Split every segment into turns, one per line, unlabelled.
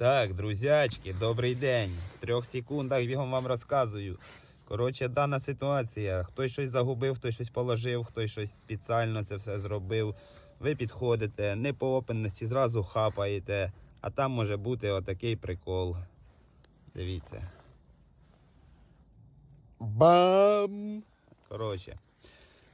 Так, друзячки, добрий день. В трьох секундах бігом вам розказую. Коротше, дана ситуація. Хтось щось загубив, хтось щось положив, хтось щось спеціально це все зробив. Ви підходите, не по опенності, зразу хапаєте, а там може бути отакий прикол. Дивіться. Бам! Коротше,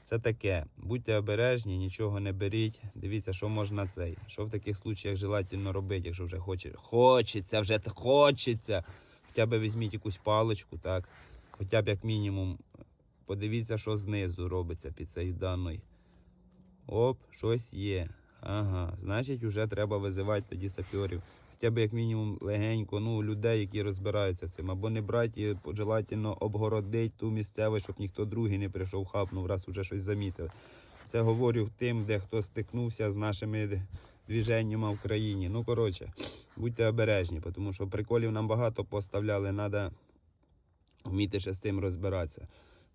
це таке. Будьте обережні, нічого не беріть. Дивіться, що можна цей. Що в таких случаях желательно робити, якщо вже хоче, хочеться, вже хочеться. Хоча б візьміть якусь паличку, так. Хоча б як мінімум. Подивіться, що знизу робиться під цією даною. Оп, щось є. Ага, значить, вже треба визивати тоді саперів. Хоча б як мінімум легенько, ну, людей, які розбираються цим. Або не брати, і желательно обгородить ту місцеву, щоб ніхто другий не прийшов, хапнув, раз уже щось замітив. Це говорю тим, де хто стикнувся з нашими движеннями в країні. Ну, коротше, будьте обережні, тому що приколів нам багато поставляли, треба вміти ще з тим розбиратися.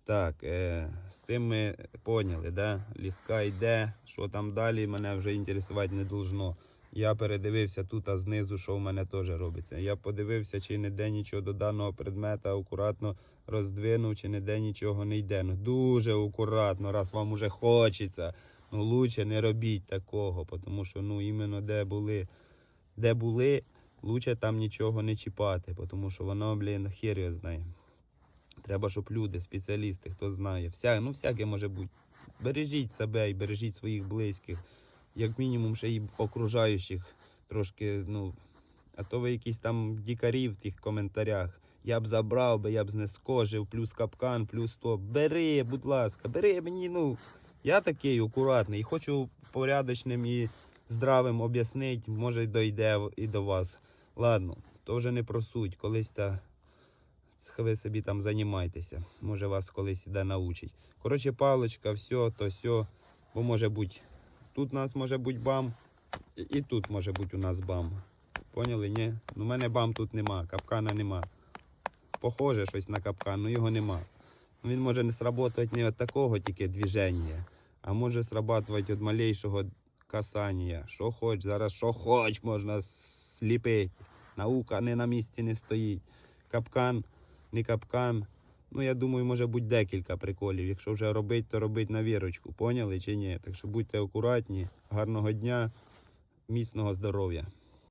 Так, е, з цим ми поняли, да? ліска йде, що там далі, мене вже інтересувати не должно. Я передивився тут, а знизу, що в мене теж робиться. Я подивився, чи не йде нічого до даного предмета, акуратно роздвинув, чи не йде нічого не йде. Ну дуже акуратно, раз вам уже хочеться. Ну лучше не робіть такого, тому що ну іменно де були, де були, лучше там нічого не чіпати, тому що воно, блін, хер його знає. Треба, щоб люди, спеціалісти, хто знає, вся, ну всяке може бути. Бережіть себе і бережіть своїх близьких, як мінімум ще й окружаючих трошки, ну, а то ви якісь там дікарі в тих коментарях. Я б забрав би, я б знескожив, плюс капкан, плюс то. Бери, будь ласка, бери мені, ну. Я такий акуратний і хочу порядочним і здравим об'яснити, може дойде і до вас. Ладно, то вже не про суть, колись та ви собі там займайтеся. Може вас колись іде научить. Коротше, паличка, все, то все. Бо може бути, тут у нас може бути бам, і, тут може бути у нас бам. Поняли, ні? Ну, у мене бам тут нема, капкана нема. Похоже щось на капкан, ну його нема. Він може не сработати не від такого тільки движення, а може срабатувати від малейшого касання. Що хоч, зараз що хоч можна сліпити. Наука не на місці не стоїть. Капкан, не капкан. Ну, я думаю, може бути декілька приколів. Якщо вже робить, то робить на вірочку. Поняли чи ні? Так що будьте акуратні, гарного дня, міцного здоров'я.